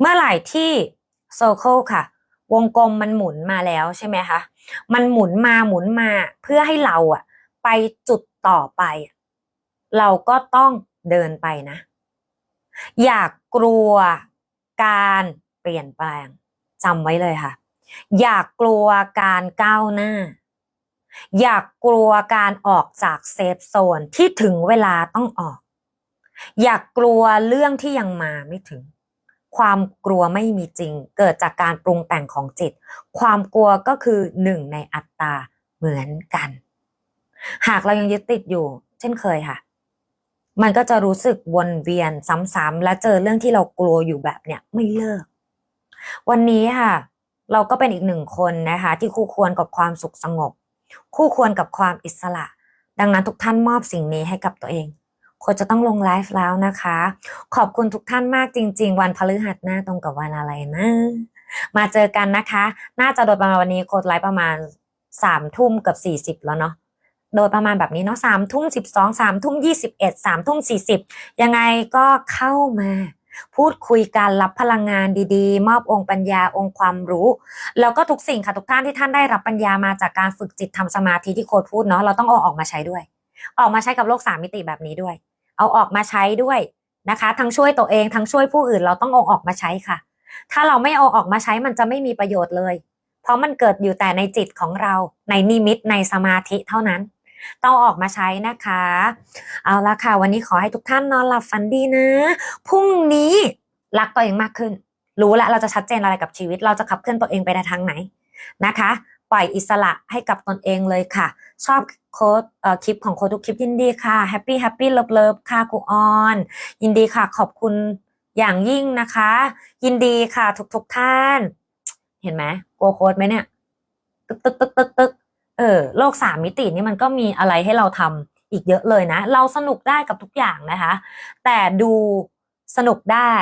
เมื่อไหร่ที่ circle ค่ะ วงกลมมันหมุนมาแล้วใช่ไหมคะ มันหมุนมาหมุนมาเพื่อให้เราอะไปจุดต่อไป เราก็ต้องเดินไปนะ อย่ากกลัวการเปลี่ยนแปลงจำไว้เลยค่ะ อย่ากกลัวการก้าวหน้า อย่ากกลัวการออกจากเซฟโซนที่ถึงเวลาต้องออก อย่ากกลัวเรื่องที่ยังมาไม่ถึง ความกลัวไม่มีจริง เกิดจากการปรุงแต่งของจิต ความกลัวก็คือหนึ่งในอัตตาเหมือนกัน หากเรายังยึดติดอยู่ เช่นเคยค่ะ มันก็จะรู้สึกวนเวียนซ้ำๆและเจอเรื่องที่เรากลัวอยู่แบบเนี้ยไม่เลิก วันนี้ค่ะ เราก็เป็นอีกหนึ่งคนนะคะ ที่คู่ควรกับความสุขสงบ คู่ควรกับความอิสระ ดังนั้นทุกท่านมอบสิ่งนี้ให้กับตัวเอง โคชจะต้องลงไลฟ์แล้วนะคะ ขอบคุณทุกท่านมากจริง ๆ วันพฤหัสหน้าตรงกับวันอะไรนะ มาเจอกันนะคะ น่าจะโดยประมาณวันนี้โคชไลฟ์ประมาณสามทุ่มกับสี่สิบแล้วเนาะโดยประมาณแบบนี้เนาะสามทุ่มสิบสองสามทุ่มยี่สิบเอ็ดสามทุ่มสี่สิบยังไงก็เข้ามาพูดคุยกันรับพลังงานดีๆ มอบองค์ปัญญาองค์ความรู้ แล้วก็ทุกสิ่งค่ะทุกท่านที่ท่านได้รับปัญญามาจากการฝึกจิตทำสมาธิที่โค้ดพูดเนาะเราต้องเอาออกมาใช้ด้วย ออกมาใช้กับโลกสามมิติแบบนี้ด้วย เอาออกมาใช้ด้วยนะคะ ทั้งช่วยตัวเองทั้งช่วยผู้อื่นเราต้องเอาออกมาใช้ค่ะ ถ้าเราไม่เอาออกมาใช้มันจะไม่มีประโยชน์เลย เพราะมันเกิดอยู่แต่ในจิตของเราในนิมิตในสมาธิเท่านั้นต้องออกมาใช้นะคะ เอาละค่ะ วันนี้ขอให้ทุกท่านนอนหลับฝันดีนะ พรุ่งนี้รักตัวเองมากขึ้น รู้แล้วเราจะชัดเจนอะไรกับชีวิต เราจะขับเคลื่อนตัวเองไปในทางไหนนะคะ ปล่อยอิสระให้กับตนเองเลยค่ะ ชอบโค้ดเอ่อคลิปของโค้ดทุกคลิปยินดีค่ะแฮปปี้แฮปปี้เลิฟเลิฟค่ะครูออน ยินดีค่ะขอบคุณอย่างยิ่งนะคะ ยินดีค่ะทุกทุกท่าน เห็นไหมกลัวโค้ดไหมเนี่ย ตึกตึกตึกตึกตึกเออโลกสามมิตินี่มันก็มีอะไรให้เราทำอีกเยอะเลยนะ เราสนุกได้กับทุกอย่างนะคะ แต่ดูสนุกได้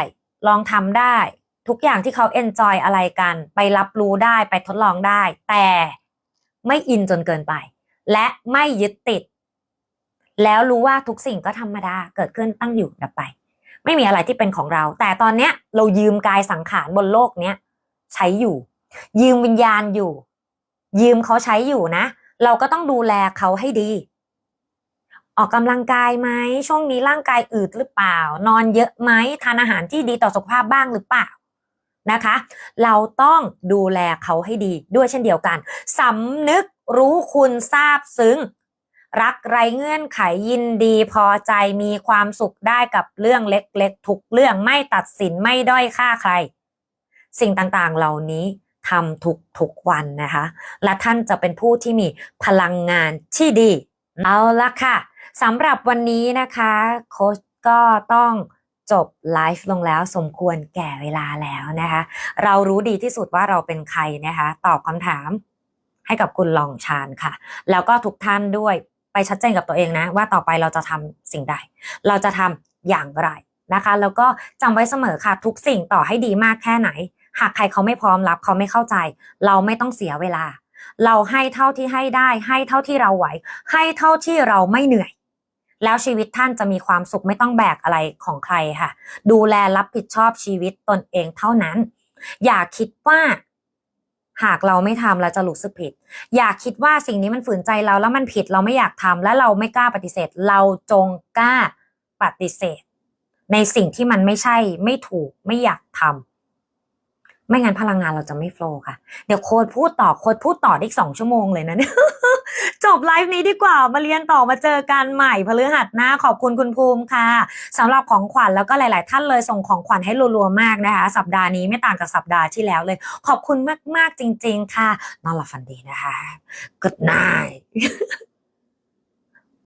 ลองทำได้ ทุกอย่างที่เขาเอนจอยอะไรกัน ไปรับรู้ได้ไปทดลองได้ แต่ไม่อินจนเกินไป และไม่ยึดติด แล้วรู้ว่าทุกสิ่งก็ธรรมดาเกิดขึ้นตั้งอยู่ดับไป ไม่มีอะไรที่เป็นของเรา แต่ตอนเนี้ยเรายืมกายสังขารบนโลกเนี้ยใช้อยู่ ยืมวิญญาณอยู่ ยืมเขาใช้อยู่นะ เราก็ต้องดูแลเขาให้ดี ออกกำลังกายไหมช่วงนี้ร่างกายอืดหรือเปล่า นอนเยอะไหมทานอาหารที่ดีต่อสุขภาพบ้างหรือเปล่า นะคะ เราต้องดูแลเขาให้ดีด้วยเช่นเดียวกันสำนึกรู้คุณทราบซึ้ง รักไรเงื่อนไขยินดีพอใจมีความสุขได้กับเรื่องเล็กๆ ทุกเรื่องไม่ตัดสินไม่ด้อยค่าใคร สิ่งต่างๆเหล่านี้ทำทุกทุกๆวันนะคะ และท่านจะเป็นผู้ที่มีพลังงานที่ดี เอาละค่ะสำหรับวันนี้นะคะ โค้ชก็ต้อง จบไลฟ์ลงแล้วสมควรแก่เวลาแล้วนะคะ เรารู้ดีที่สุดว่าเราเป็นใครนะคะ ตอบคำถามให้กับคุณลองชานค่ะ แล้วก็ทุกท่านด้วยไปชัดเจนกับตัวเองนะ ว่าต่อไปเราจะทำสิ่งใด เราจะทำอย่างไรนะคะ แล้วก็จำไว้เสมอค่ะ ทุกสิ่งต่อให้ดีมากแค่ไหน หากใครเขาไม่พร้อมรับเขาไม่เข้าใจ เราไม่ต้องเสียเวลา เราให้เท่าที่ให้ได้ ให้เท่าที่เราไหว ให้เท่าที่เราไม่เหนื่อย แล้วชีวิตท่านจะมีความสุขไม่ต้องแบกอะไรของใครค่ะ ดูแลรับผิดชอบชีวิตตนเองเท่านั้น อย่าคิดว่าหากเราไม่ทำเราจะรู้สึกผิด อย่าคิดว่าสิ่งนี้มันฝืนใจเราแล้วมันผิดเราไม่อยากทำและเราไม่กล้าปฏิเสธ เราจงกล้าปฏิเสธ ในสิ่งที่มันไม่ใช่ไม่ถูกไม่อยากทำไม่งั้นพลังงานเราจะไม่โฟล์ค่ะ เดี๋ยวโค้ดพูดต่อโค้ดพูดต่อด้อีกสองชั่วโมงเลยนะเนี่ย จบไลฟ์นี้ดีกว่ามาเรียนต่อมาเจอกันใหม่พฤหัสหน้าขอบคุณคุณภูมิค่ะสำหรับของขวัญแล้วก็หลาย ๆ ท่านเลยส่งของขวัญให้รัวๆมากนะคะ สัปดาห์นี้ไม่ต่างกับสัปดาห์ที่แล้วเลย ขอบคุณมากๆจริง ๆ ค่ะนอนหลับฝันดีนะคะ Good night